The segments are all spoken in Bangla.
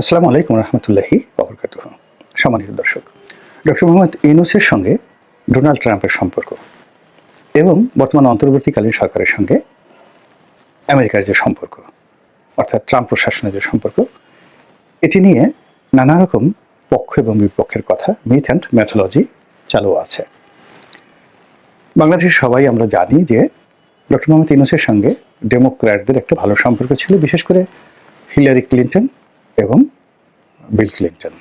আসসালামু আলাইকুম রহমতুল্লাহি অবরকাত সম্মানিত দর্শক, ডক্টর মোহাম্মদ ইউনুসের সঙ্গে ডোনাল্ড ট্রাম্পের সম্পর্ক এবং বর্তমান অন্তর্বর্তীকালীন সরকারের সঙ্গে আমেরিকার যে সম্পর্ক, অর্থাৎ ট্রাম্প প্রশাসনের যে সম্পর্ক, এটি নিয়ে নানা রকম পক্ষ এবং বিপক্ষের কথা মিথ অ্যান্ড ম্যাথোলজি চালু আছে। বাংলাদেশের সবাই আমরা জানি যে ডক্টর মোহাম্মদ ইউনুসের সঙ্গে ডেমোক্র্যাটদের একটা ভালো সম্পর্ক ছিল, বিশেষ করে হিলারি ক্লিন্টন এবং বিল ক্লিন্টন।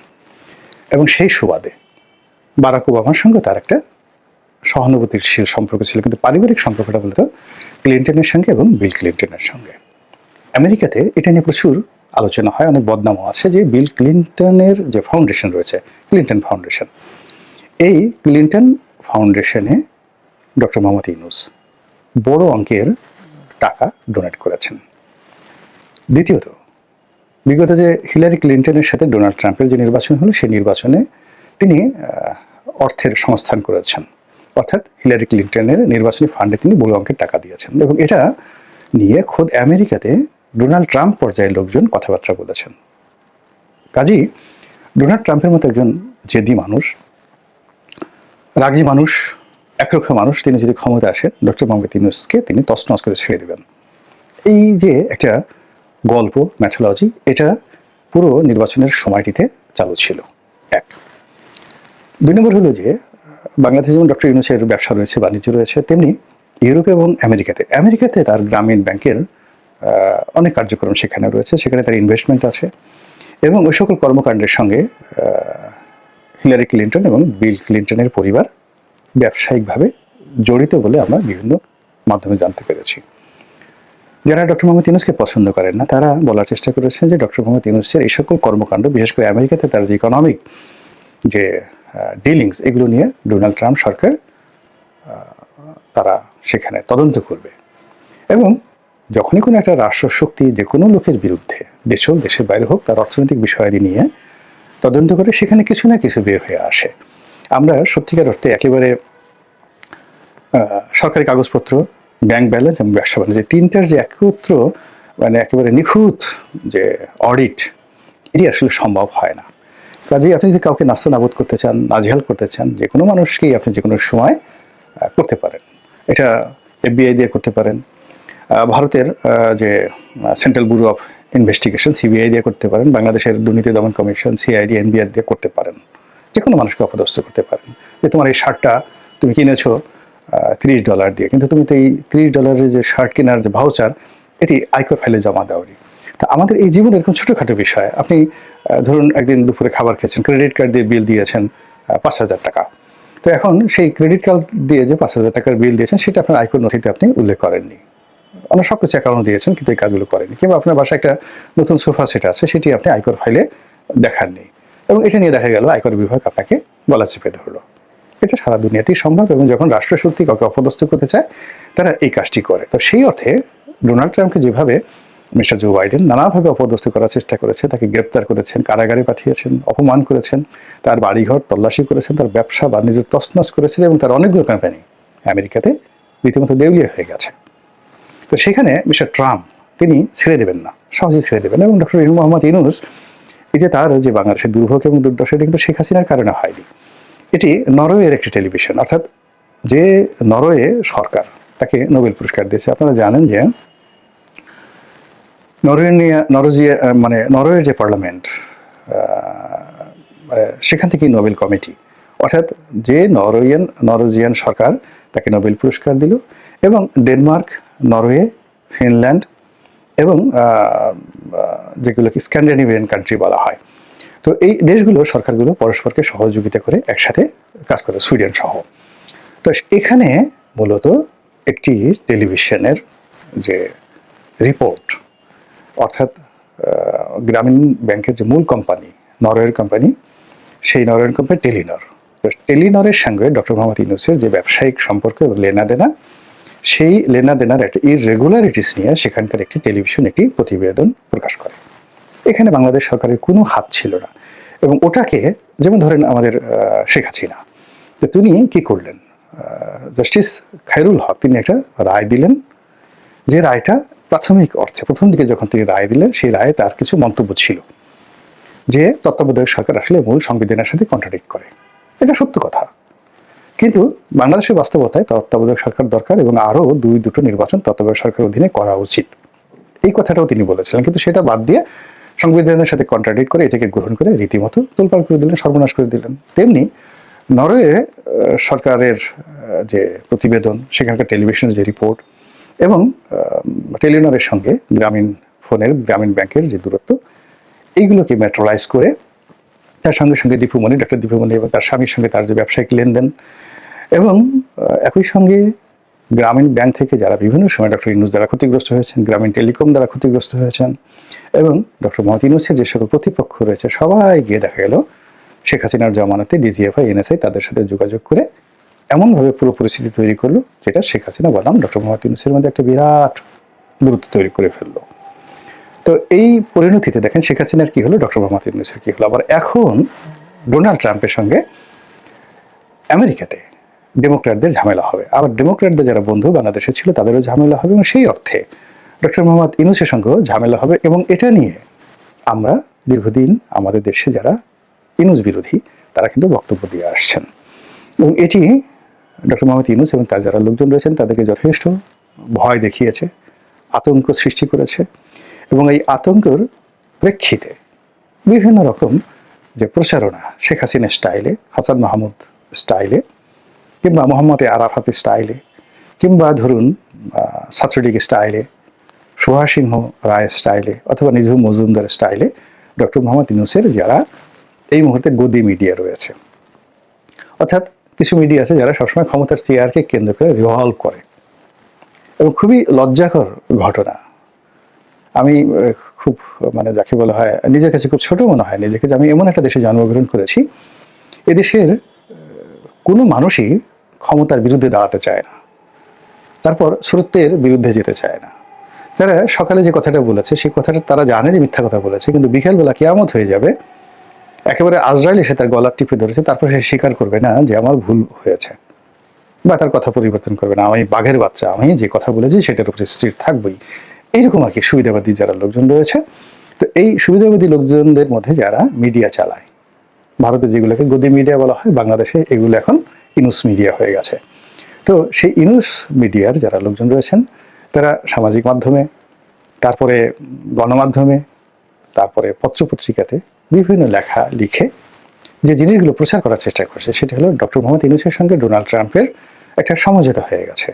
এবং সেই সুবাদে বারাক ওবামার সঙ্গে তার একটা সহানুভূতিশীল সম্পর্ক ছিল, কিন্তু পারিবারিক সম্পর্কটা বলতো ক্লিন্টনের সঙ্গে এবং বিল ক্লিন্টনের সঙ্গে। আমেরিকাতে এটা নিয়ে প্রচুর আলোচনা হয়, অনেক বদনামও আছে যে বিল ক্লিন্টনের যে ফাউন্ডেশন রয়েছে, ক্লিন্টন ফাউন্ডেশন, এই ক্লিন্টন ফাউন্ডেশনে ডক্টর মোহাম্মদ ইউনুস বড় অঙ্কের টাকা ডোনেট করেছেন। দ্বিতীয়ত বিগত যে হিলারি ক্লিন্টনের সাথে ডোনাল্ড ট্রাম্পের যে নির্বাচন হলো, সেই নির্বাচনে তিনি অর্থের সংস্থান করেছেন। অর্থাৎ হিলারি ক্লিন্টনের নির্বাচনী ফান্ডে তিনি বড় অঙ্কের টাকা দিয়েছেন। এবং এটা নিয়ে খোদ আমেরিকাতে ডোনাল্ড ট্রাম্প পর্যায়ের লোকজন কথাবার্তা বলেছেন। কাজী ডোনাল্ড ট্রাম্পের মতো একজন জেদি মানুষ, রাগী মানুষ, একরক্ষা মানুষ, তিনি যদি ক্ষমতা আসেন ডক্টর মোহাম্মদ ইউনুসকে তিনি তছনছ করে ছেড়ে দেবেন। এই যে একটা গল্প, ম্যাথোলজি, এটা পুরো নির্বাচনের সময়টিতে চালু ছিল। এক। দুই নম্বর হলো যে, বাংলাদেশে যেমন ডক্টর ইউনুসের ব্যবসা রয়েছে, বাণিজ্য রয়েছে, তেমনি ইউরোপ এবং আমেরিকাতে। আমেরিকাতে তার গ্রামীণ ব্যাংকের অনেক কার্যক্রম সেখানে রয়েছে, সেখানে তার ইনভেস্টমেন্ট আছে এবং ওই সকল কর্মকাণ্ডের সঙ্গে হিলারি ক্লিন্টন এবং বিল ক্লিন্টনের পরিবার ব্যবসায়িকভাবে জড়িত বলে আমরা বিভিন্ন মাধ্যমে জানতে পেরেছি। যারা ডক্টর মোহাম্মদ ইউনুসকে পছন্দ করেন না, তারা বলার চেষ্টা করেছেন যে ডক্টর মোহাম্মদ ইউনুসের এই সকল কর্মকাণ্ড, বিশেষ করে আমেরিকাতে তার যে ইকোনমিক যে ডিলিংস এগুলো নিয়ে ডোনাল্ড ট্রাম্প সরকার তারা সেখানে তদন্ত করবে। এবং যখনই কোনো একটা রাষ্ট্রশক্তি যে কোনো লোকের বিরুদ্ধে দেশ হোক দেশের বাইরে হোক, তার অর্থনৈতিক বিষয়াদি নিয়ে তদন্ত করে সেখানে কিছু না কিছু বের হয়ে আসে। আমরা সত্যিকার অর্থে একেবারে সরকারি কাগজপত্র ব্যাংক ব্যালেন্স এবং ব্যবসা বাণিজ্য তিনটার যে একত্র মানে একেবারে নিখুঁত যে অডিট এটি আসলে সম্ভব হয় না। কাজেই আপনি যদি কাউকে নাস্তা নাবুদ করতে চান, নাজেহাল করতে চান, যে কোনো মানুষকেই আপনি যে কোনো সময় করতে পারেন। এটা এফবিআই দিয়ে করতে পারেন ভারতের যে, central bureau of investigation, CBI দিয়ে করতে পারেন, বাংলাদেশের দুর্নীতি দমন কমিশন, সিআইডি, এনবিআর দিয়ে করতে পারেন। যে কোনো মানুষকে অপদস্থ করতে পারেন। যে তোমার এই শার্টটা তুমি কিনেছো তিরিশ ডলার দিয়ে। কিন্তু তুমি তো এই তিরিশ ডলারের যে শার্ট কেনার যে ভাউচার এটি আয়কর ফাইলে জমা দাওনি। তা আমাদের এই জীবনে এরকম ছোটোখাটো বিষয়, আপনি ধরুন একদিন দুপুরে খাবার খেয়েছেন ক্রেডিট কার্ড দিয়ে বিল দিয়েছেন পাঁচ হাজার টাকা। তো এখন সেই ক্রেডিট কার্ড দিয়ে যে পাঁচ হাজার টাকার বিল দিয়েছেন, সেটা আপনার আয়কর নথিতে আপনি উল্লেখ করেননি। অন্য সব কিছু অ্যাকাউন্ট দিয়েছেন, কিন্তু এই কাজগুলো করেনি কিংবা আপনার বাসায় একটা নতুন সোফা সেট আছে, সেটি আপনি আয়কর ফাইলে দেখাননি। এবং এটা নিয়ে দেখা গেল আয়কর বিভাগ আপনাকে গলা চেপে ধরলো। এটা সারা দুনিয়াতেই সম্ভব এবং যখন রাষ্ট্রশক্তি কাউকে অপদস্থ করতে চায়, তারা এই কাজটি করে। তো সেই অর্থে ডোনাল্ড ট্রাম্পকে যেভাবে মিস্টার জো বাইডেন নানাভাবে অপদস্থ করার চেষ্টা করেছে, তাকে গ্রেপ্তার করেছেন, কারাগারে পাঠিয়েছেন, অপমান করেছেন, তার বাড়িঘর তল্লাশি করেছেন, তার ব্যবসা বাণিজ্য তছনছ করেছেন এবং তার অনেকগুলো কোম্পানি আমেরিকাতে রীতিমতো দেউলিয়া হয়ে গেছে। তো সেখানে মিস্টার ট্রাম্প, তিনি ছেড়ে দেবেন না, সহজেই ছেড়ে দেবেন এবং ডক্টর মোহাম্মদ ইউনুস, এই যে তার যে বাংলাদেশের দুর্ভোগ এবং দুর্দশা, এটা কিন্তু শেখ হাসিনার কারণে হয়নি। এটি নরওয়ের একটি টেলিভিশন, অর্থাৎ যে নরওয়ে সরকার, তাকে নোবেল পুরস্কার দিয়েছে। আপনারা জানেন যে নরওয়েনিয়া মানে নরওয়ের যে পার্লামেন্ট সেখান থেকেই নোবেল কমিটি, অর্থাৎ যে নরওয়েন, নরওয়েজিয়ান সরকার, তাকে নোবেল পুরস্কার দিল এবং ডেনমার্ক, নরওয়ে, ফিনল্যান্ড এবং যেগুলোকে স্ক্যান্ডিনেভিয়ান কান্ট্রি বলা হয়। তো এই দেশগুলো সরকারগুলো পরস্পরকে সহযোগিতা করে একসাথে কাজ করে, সুইডেন সহ। তো এখানে মূলত একটি টেলিভিশনের যে রিপোর্ট অর্থাৎ গ্রামীণ ব্যাংকের যে মূল কোম্পানি নরওয়ের কোম্পানি সেই নরওয়ের কোম্পানি টেলিনর। তো টেলিনরের সঙ্গে ডক্টর মোহাম্মদ ইউনুসের যে ব্যবসায়িক সম্পর্ক এবং লেনাদেনা সেই লেনাদেনার একটা ইরেগুলারিটিস নিয়ে সেখানকার একটি টেলিভিশন একটি প্রতিবেদন প্রকাশ করে। এখানে বাংলাদেশ সরকারের কোনো হাত ছিল না। এবং ওটাকে যেমন ধরেন আমাদের শেখ হাসিনা তো তিনি কি করলেন? জাস্টিস খায়রুল হক, তিনি একটা রায় দিলেন যে রায়টা প্রাথমিক অর্থে, প্রথম দিকে যখন তিনি রায় দিলেন, সেই রায়ে তার কিছু মন্তব্য ছিল যে তত্ত্বাবধায়ক সরকার আসলে মূল সংবিধানের সাথে কন্ট্রাডিক্ট করে। এটা সত্য কথা। কিন্তু বাংলাদেশের বাস্তবতায় তত্ত্বাবধায়ক সরকার দরকার এবং আরও দুই দুটো নির্বাচন তত্ত্বাবধায়ক সরকারের অধীনে করা উচিত। এই কথাটাও তিনি বলেছিলেন, কিন্তু সেটা বাদ দিয়ে সংবিধানের সাথে কন্ট্রাডিক্ট করে এটাকে গ্রহণ করে রীতিমতো তোলপাড় করে দিলেন, সর্বনাশ করে দিলেন। তেমনি নরওয়ে সরকারের যে প্রতিবেদন, সেখানকার টেলিভিশনের যে রিপোর্ট এবং টেলিনরের সঙ্গে গ্রামীণ ফোনের, গ্রামীণ ব্যাংকের যে দূরত্ব, এইগুলোকে মেট্রোলাইজ করে তার সঙ্গে সঙ্গে দীপুমণি ডক্টর দীপুমণি এবং তার স্বামীর সঙ্গে তার যে ব্যবসায়িক লেনদেন এবং একই সঙ্গে গ্রামীণ ব্যাংক থেকে যারা বিভিন্ন সময় ডক্টর ইনুস দ্বারা ক্ষতিগ্রস্ত হয়েছেন, গ্রামীণ টেলিকম দ্বারা ক্ষতিগ্রস্ত হয়েছেন এবং ডক্টর মোহাম্মদ ইনুসের যে সকল প্রতিপক্ষ রয়েছে, সবাই গিয়ে দেখা গেল শেখ হাসিনার জমানাতে ডিজিএফআই এনএসআই তাদের সাথে যোগাযোগ করে এমনভাবে পুরো পরিস্থিতি তৈরি করল যেটা শেখ হাসিনা বললাম ডক্টর মোহাম্মদ ইউনুসের মধ্যে একটা বিরাট গুরুত্ব তৈরি করে ফেলল। তো এই পরিণতিতে দেখেন শেখ হাসিনার কী হলো ডক্টর মোহাম্মদ ইউনুসের কী হলো। আবার এখন ডোনাল্ড ট্রাম্পের সঙ্গে আমেরিকাতে ডেমোক্র্যাটদের ঝামেলা হবে। আবার ডেমোক্র্যাটদের যারা বন্ধু বাংলাদেশে ছিল, তাদেরও ঝামেলা হবে এবং সেই অর্থে ডক্টর মোহাম্মদ ইউনুসের সঙ্গেও ঝামেলা হবে এবং এটা নিয়ে আমরা দীর্ঘদিন আমাদের দেশে যারা ইনুস বিরোধী, তারা কিন্তু বক্তব্য দিয়ে আসছেন। এবং এটি ডক্টর মোহাম্মদ ইউনুস এবং তার যারা লোকজন রয়েছেন, তাদেরকে যথেষ্ট ভয় দেখিয়েছে, আতঙ্ক সৃষ্টি করেছে এবং এই আতঙ্কের প্রেক্ষিতে বিভিন্ন রকম যে প্রচারণা শেখ হাসিনা স্টাইলে, হাসান মাহমুদ স্টাইলে কিংবা মোহাম্মদ আরাফাত স্টাইলে কিংবা ধরুন ছাত্রলীগ স্টাইলে সুভাষ সিংহ রায় স্টাইলে অথবা নিঝুম মজুমদার স্টাইলে ডক্টর মোহাম্মদ ইউনুসের যারা এই মুহূর্তে গদি মিডিয়া রয়েছে। অর্থাৎ কিছু মিডিয়া আছে যারা সবসময় ক্ষমতার চেয়ারকে কেন্দ্র করে রিভলভ করে। এবং খুবই লজ্জাকর ঘটনা। আমি খুব মানে যাকে বলা হয়, নিজের কাছে খুব ছোট মনে হয়, নিজেকে যে আমি এমন একটা দেশে জন্মগ্রহণ করেছি এদেশের কোনো মানুষই ক্ষমতার বিরুদ্ধে দাঁড়াতে চায় না। তারপর স্রোতের বিরুদ্ধে যেতে চায় না। তারা সকালে যে কথাটা বলেছে, সেই কথাটা তারা জানে যে মিথ্যা কথা বলেছে, কিন্তু বিকেলবেলা কেয়ামত হয়ে যাবে, একেবারে আজরাইল এসে তার গলার টিপে ধরেছে, তারপর সে স্বীকার করবে না যে আমার ভুল হয়েছে বা তার কথা পরিবর্তন করবে না। আমি বাঘের বাচ্চা, আমি যে কথা বলেছি সেটার উপরে স্থির থাকবই। এইরকম আর কি সুবিধাবাদী যারা লোকজন রয়েছে, তো এই সুবিধাবাদী লোকজনদের মধ্যে যারা মিডিয়া চালায়, ভারতে যেগুলোকে গদি মিডিয়া বলা হয়, বাংলাদেশে এগুলো এখন ইনুস মিডিয়া হয়ে গেছে। তো সেই ইনুস মিডিয়ার যারা লোকজন রয়েছেন, তারা সামাজিক মাধ্যমে, তারপরে গণমাধ্যমে, তারপরে পত্রপত্রিকাতে বিভিন্ন লেখা লিখে যে জিনিসগুলো প্রচার করার চেষ্টা করছে, সেটা হলো ডক্টর মোহাম্মদ ইউনুসের সঙ্গে ডোনাল্ড ট্রাম্পের একটা সমঝোতা হয়ে গেছে।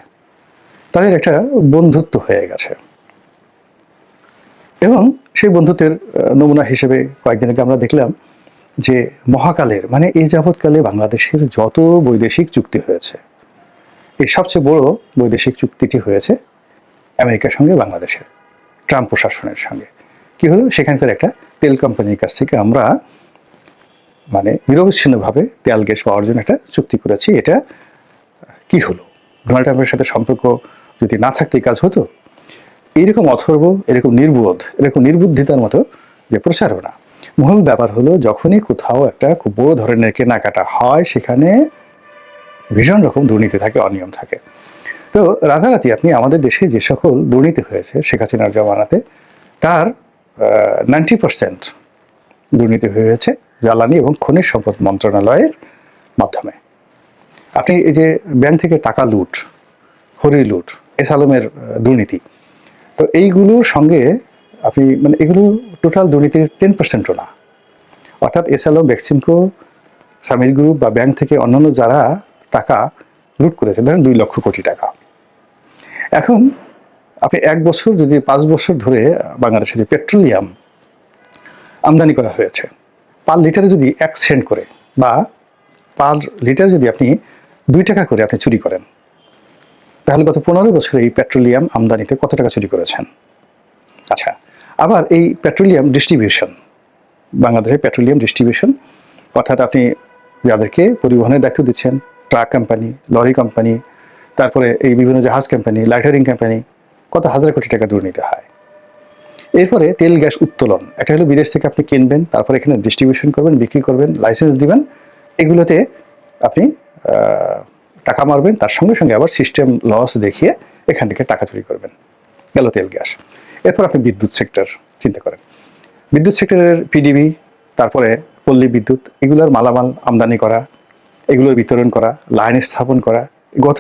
তাদের একটা বন্ধুত্ব হয়ে গেছে। এবং সেই বন্ধুত্বের নমুনা হিসেবে কয়েকদিন আগে আমরা দেখলাম যে মহাকালের মানে এই যাবৎকালে বাংলাদেশের যত বৈদেশিক চুক্তি হয়েছে এই সবচেয়ে বড় বৈদেশিক চুক্তিটি হয়েছে আমেরিকার সঙ্গে বাংলাদেশের, ট্রাম্প প্রশাসনের সঙ্গে। কি হলো? সেখানকার একটা তেল কোম্পানির কাছ থেকে আমরা মানে নিরবচ্ছিন্নভাবে তেল, গ্যাস পাওয়ার জন্য একটা চুক্তি করেছি। এটা কি হলো? ডোনাল্ড ট্রাম্পের সাথে সম্পর্ক যদি না থাকতো কাজ হতো? এইরকম অথর্ব, এরকম নির্বোধ, এরকম নির্বুদ্ধিতার মতো যে প্রচারণা মূল ব্যাপার হলো যখনই কোথাও একটা খুব বড় ধরনের কেনাকাটা হয়, সেখানে ভীষণ রকম দুর্নীতি থাকে, অনিয়ম থাকে। তো রাতারাতি আপনি আমাদের দেশে যে সকল দুর্নীতি হয়েছে শেখ হাসিনার জমানাতে, তার নাইনটি পার্সেন্ট দুর্নীতি হয়েছে জ্বালানি এবং খনিজ সম্পদ মন্ত্রণালয়ের মাধ্যমে। আপনি এই যে ব্যাংক থেকে টাকা লুট, হরি লুট, এস আলমের দুর্নীতি, তো এইগুলোর সঙ্গে আপনি মানে এগুলো টোটাল দুর্নীতির টেন পার্সেন্টও না। অর্থাৎ এস আলম ভ্যাকসিনকো স্বামীর গ্রুপ বা ব্যাংক থেকে অন্যান্য যারা টাকা লুট করেছে, ধরেন দুই লক্ষ কোটি টাকা। এখন আপনি এক বছর যদি পাঁচ বছর ধরে বাংলাদেশে যে পেট্রোলিয়াম আমদানি করা হয়েছে পার লিটারে যদি এক সেন্ট করে বা পার লিটার যদি আপনি দুই টাকা করে আপনি চুরি করেন, তাহলে গত পনেরো বছরে এই পেট্রোলিয়াম আমদানিতে কত টাকা চুরি করেছেন? আচ্ছা আবার এই পেট্রোলিয়াম ডিস্ট্রিবিউশন বাংলাদেশের পেট্রোলিয়াম ডিস্ট্রিবিউশন অর্থাৎ আপনি যাদেরকে পরিবহনের দায়িত্ব দিচ্ছেন ট্রাক কোম্পানি লরি কোম্পানি তারপরে এই বিভিন্ন জাহাজ কোম্পানি লাইটারিং কোম্পানি কত হাজার কোটি টাকা দুর্নীতি হয়। এরপরে তেল, গ্যাস উত্তোলন, এটা হলো বিদেশ থেকে আপনি কিনবেন, তারপরে এখানে ডিস্ট্রিবিউশন করবেন, বিক্রি করবেন লাইসেন্স দিবেন, এগুলোতে আপনি টাকা মারবেন, তার সঙ্গে সঙ্গে আবার সিস্টেম লস দেখিয়ে এখান থেকে টাকা চুরি করবেন। গেল তেল, গ্যাস। এরপর আপনি বিদ্যুৎ সেক্টর চিন্তা করেন। বিদ্যুৎ সেক্টরের পিডিবি তারপরে পল্লী বিদ্যুৎ, এগুলোর মালামাল আমদানি করা, এগুলোর বিতরণ করা, লাইন স্থাপন করা, গত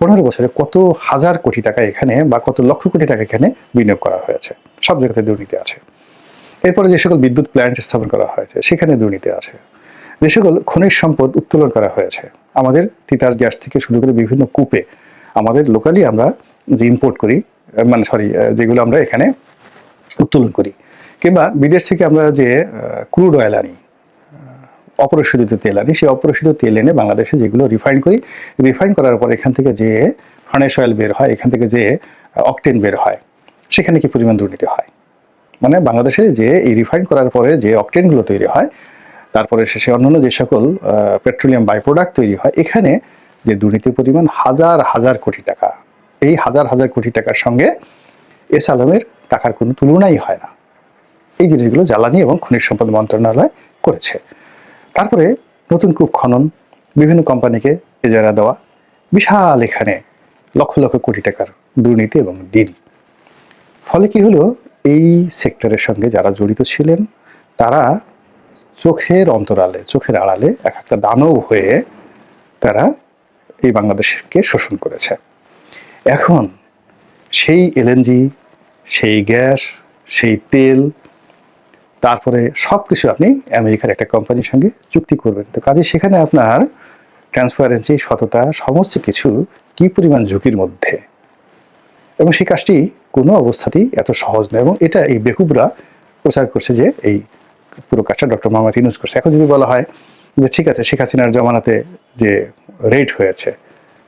পনেরো বছরে কত হাজার কোটি টাকা এখানে বা কত লক্ষ কোটি টাকা এখানে বিনিয়োগ করা হয়েছে। সব জায়গাতে দুর্নীতি আছে। এরপরে যে সকল বিদ্যুৎ প্ল্যান্ট স্থাপন করা হয়েছে, সেখানে দুর্নীতি আছে। যে সকল খনিজ সম্পদ উত্তোলন করা হয়েছে, আমাদের তিতার গ্যাস থেকে শুরু করে বিভিন্ন কূপে, আমাদের লোকালি আমরা যে ইম্পোর্ট করি মানে সরি যেগুলো আমরা এখানে উত্তোলন করি। কিংবা বিদেশ থেকে আমরা যে ক্রুড অয়েল আনি অপরিশোধিত তেল আনি, সেই অপরিশোধিত তেল এনে বাংলাদেশে যেগুলো রিফাইন করি রিফাইন করার পর এখান থেকে যে ফার্নেস অয়েল বের হয়, এখান থেকে যে অকটেন বের হয়, সেখানে কি পরিমাণ দুর্নীতি হয়? মানে বাংলাদেশে যে এই রিফাইন করার পরে যে অকটেনগুলো তৈরি হয়, তারপরে শেষে অন্যান্য যে সকল পেট্রোলিয়াম বাই প্রোডাক্ট তৈরি হয়, এখানে যে দুর্নীতির পরিমাণ হাজার হাজার কোটি টাকা এই হাজার হাজার কোটি টাকার সঙ্গে এস আলমের টাকার কোনো তুলনাই হয় না। এই জিনিসগুলো জ্বালানি এবং খনিজ সম্পদ মন্ত্রণালয় করেছে। তারপরে নতুন কূপ খনন, বিভিন্ন কোম্পানিকে এজারা দেওয়া, বিশাল এখানে লক্ষ লক্ষ কোটি টাকার দুর্নীতি এবং ডিল। ফলে কি হলো? এই সেক্টরের সঙ্গে যারা জড়িত ছিলেন, তারা চোখের অন্তরালে, চোখের আড়ালে এক একটা দানব হয়ে তারা এই বাংলাদেশকে শোষণ করেছে। এখন সেই এলএনজি সেই গ্যাস, সেই তেল, তারপরে সব কিছু আপনি আমেরিকার একটা কোম্পানির সঙ্গে চুক্তি করবেন। তো কাজে সেখানে আপনার ট্রান্সপারেন্সি সততা, সমস্ত কিছু কি পরিমাণ ঝুঁকির মধ্যে? এবং সেই কাজটি কোনো অবস্থাতেই এত সহজ নয় এবং এটা এই বেকুবরা প্রচার করছে যে এই পুরো কাজটা ডক্টর মোহাম্মদ ইউনুস করছে। এখন যদি বলা হয় যে ঠিক আছে, শেখ হাসিনার জমানাতে যে রেট হয়েছে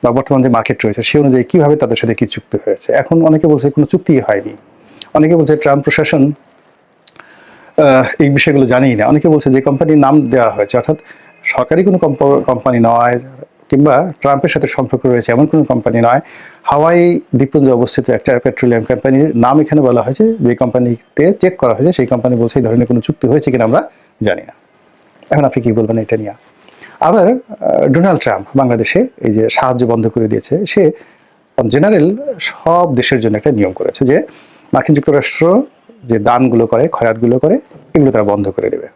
বা বর্তমান যে মার্কেট রয়েছে সেই অনুযায়ী কীভাবে তাদের সাথে কি চুক্তি হয়েছে? এখন অনেকে বলছে কোনো চুক্তি হয়নি। অনেকে বলছে ট্রাম্প প্রশাসন এই বিষয়গুলো জানিই না। অনেকে বলছে যে কোম্পানির নাম দেওয়া হয়েছে, অর্থাৎ সরকারি কোনো কোম্পানি নয়, কিংবা ট্রাম্পের সাথে সম্পর্ক রয়েছে এমন কোনো কোম্পানি নয়। হাওয়াই দ্বীপপুঞ্জে অবস্থিত একটা পেট্রোলিয়াম কোম্পানির নাম এখানে বলা হয়েছে, যে কোম্পানিতে চেক করা হয়েছে, সেই কোম্পানি বলছে এই ধরনের কোনো চুক্তি হয়েছে কিনা আমরা জানি না। এখন আপনি কি বলবেন এটা নিয়ে? আবার ডোনাল্ড ট্রাম্প বাংলাদেশে এই যে সাহায্য বন্ধ করে দিয়েছে, সে জেনারেল সব দেশের জন্য একটা নিয়ম করেছে যে মার্কিন যুক্তরাষ্ট্র যে দানগুলো করে খয়াতগুলো করে, এগুলো তারা বন্ধ করে দেবে।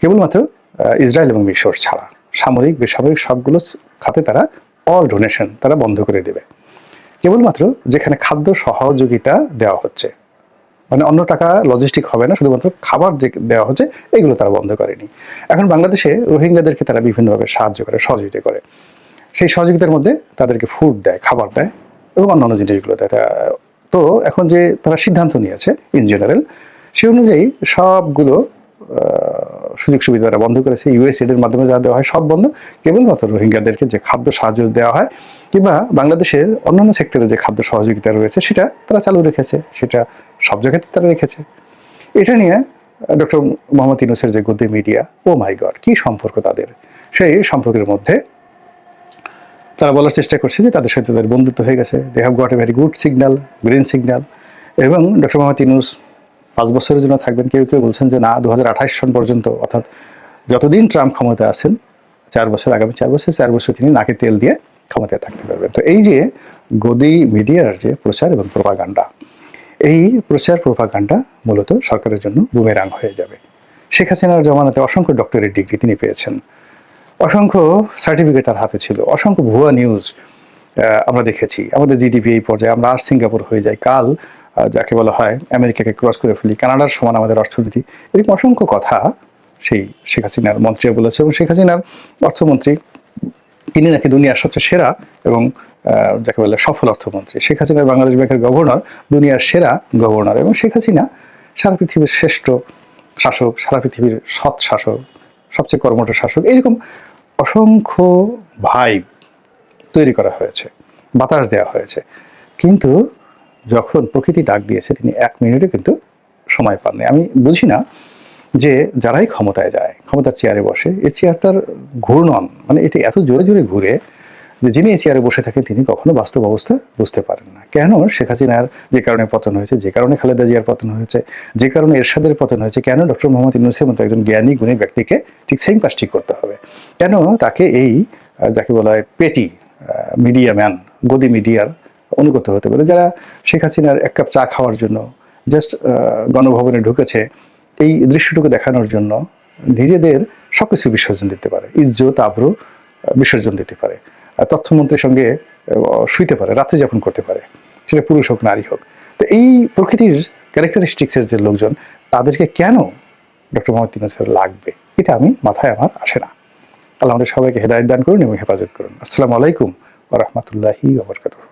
কেবলমাত্র ইসরায়েল এবং মিশর ছাড়া সামরিক, বেসামরিক সবগুলো খাতে তারা অল ডোনেশন তারা বন্ধ করে দেবে। কেবলমাত্র যেখানে খাদ্য সহযোগিতা দেওয়া হচ্ছে। মানে অন্য টাকা লজিস্টিক হবে না, শুধুমাত্র খাবার যে দেওয়া হচ্ছে, এগুলো তারা বন্ধ করেনি। এখন বাংলাদেশে রোহিঙ্গাদেরকে তারা বিভিন্নভাবে সাহায্য করে, সহযোগিতা করে। সেই সহযোগিতার মধ্যে তাদেরকে ফুড দেয়, খাবার দেয় এবং অন্যান্য জিনিসগুলো দেয়। তা- এখন যে তারা সিদ্ধান্ত নিয়েছে ইন জেনারেল সে অনুযায়ী সবগুলো সুযোগ সুবিধা বন্ধ করেছে। ইউএসএড এর মাধ্যমে যা দেওয়া হয় সব বন্ধ। কেবলমাত্র রোহিঙ্গাদেরকে যে খাদ্য সাহায্য দেওয়া হয় কিংবা বাংলাদেশের অন্যান্য সেক্টরে যে খাদ্য সহযোগিতা রয়েছে, সেটা তারা চালু রেখেছে, সেটা সব জায়গাতে তারা রেখেছে। এটা নিয়ে ডক্টর মোহাম্মদ ইউনুসের যে গদ্দি মিডিয়া ও মাই গড কি সম্পর্ক তাদের? সেই সম্পর্কের মধ্যে তারা বলার চেষ্টা করছে যে তাদের সাথে তাদের বন্ধুত্ব হয়ে গেছে। They have got a very good signal green signal এবং ডক্টর মোহাম্মদ ইউনুস পাঁচ বছরের জন্য থাকবেন। কেউ কেউ বলছেন যে না দু হাজার আঠাশ সন পর্যন্ত, অর্থাৎ যতদিন ট্রাম্প ক্ষমতায় আছেন, চার বছর, আগামী চার বছর চার বছর তিনি নাকে তেল দিয়ে ক্ষমতায় থাকতে পারবেন তো এই যে গদি মিডিয়ার যে প্রচার এবং প্রপাগান্ডা, এই প্রচার প্রপাগান্ডা মূলত সরকারের জন্য বুমেরাং হয়ে যাবে। শেখ হাসিনার জমানাতে অসংখ্য ডক্টরেট ডিগ্রি তিনি পেয়েছেন। অসংখ্য সার্টিফিকেট তার হাতে ছিল। অসংখ্য ভুয়া নিউজ আমরা দেখেছি। আমাদের জিডিপি এই পর্যায়ে, আমরা আর সিঙ্গাপুর হয়ে যাই। কাল যাকে বলা হয় আমেরিকাকে ক্রস করে ফেলি, কানাডার সমান আমাদের অর্থনীতি। এরকম অসংখ্য কথা সেই শেখ হাসিনার মন্ত্রীরা বলেছে এবং শেখ হাসিনার অর্থমন্ত্রী তিনি নাকি দুনিয়ার সবচেয়ে সেরা এবং যাকে বলে সফল অর্থমন্ত্রী। শেখ হাসিনার বাংলাদেশ ব্যাংকের গভর্নর, দুনিয়ার সেরা গভর্নর এবং শেখ হাসিনা সারা পৃথিবীর শ্রেষ্ঠ শাসক, সারা পৃথিবীর সৎ শাসক, সবচেয়ে কর্মঠ শাসক, এরকম অসংখ্য ভাইব তৈরি করা হয়েছে, বাতাস দেওয়া হয়েছে। কিন্তু যখন প্রকৃতি ডাক দিয়েছে, তিনি এক মিনিটে কিন্তু সময় পাননি। আমি বুঝি না যে যারাই ক্ষমতায় যায় ক্ষমতার চেয়ারে বসে, এই চেয়ারটার ঘূর্ণন মানে এটি এত জোরে জোরে ঘুরে যে যিনি এই চেয়ারে বসে থাকেন, তিনি কখনো বাস্তব অবস্থা বুঝতে পারেন না। কেন? শেখ হাসিনার যে কারণে পতন হয়েছে, যে কারণে খালেদা জিয়ার পতন হয়েছে, যে কারণে এরশাদের পতন হয়েছে, কেন ডক্টর মোহাম্মদ ইউনুসের মতো একজন জ্ঞানী, গুণী ব্যক্তিকে ঠিক সেম কাজটি করতে হবে? কেন তাকে এই যাকে বলা হয় পেটি মিডিয়া ম্যান গদি মিডিয়ার অনুগত হতে পারে যারা শেখ হাসিনার এক কাপ চা খাওয়ার জন্য জাস্ট গণভবনে ঢুকেছে, এই দৃশ্যটুকু দেখানোর জন্য নিজেদের সবকিছু বিসর্জন দিতে পারে, ইজ্জত, আব্রু বিসর্জন দিতে পারে। তথ্যমন্ত্রীর সঙ্গে শুইতে পারে, রাত্রি যাপন করতে পারে, সেটা পুরুষ হোক, নারী হোক। তো এই প্রকৃতির ক্যারেক্টারিস্টিক্সের যে লোকজন, তাদেরকে কেন ডক্টর মোহাম্মদ ইউনুসের লাগবে? এটা আমি, মাথায় আমার আসে না। আল্লাহ আমাদের সবাইকে হেদায়ত দান করুন এবং হেফাজত করুন। আসসালামু আলাইকুম ওরহমতুল্লাহি ওবরকাতুহ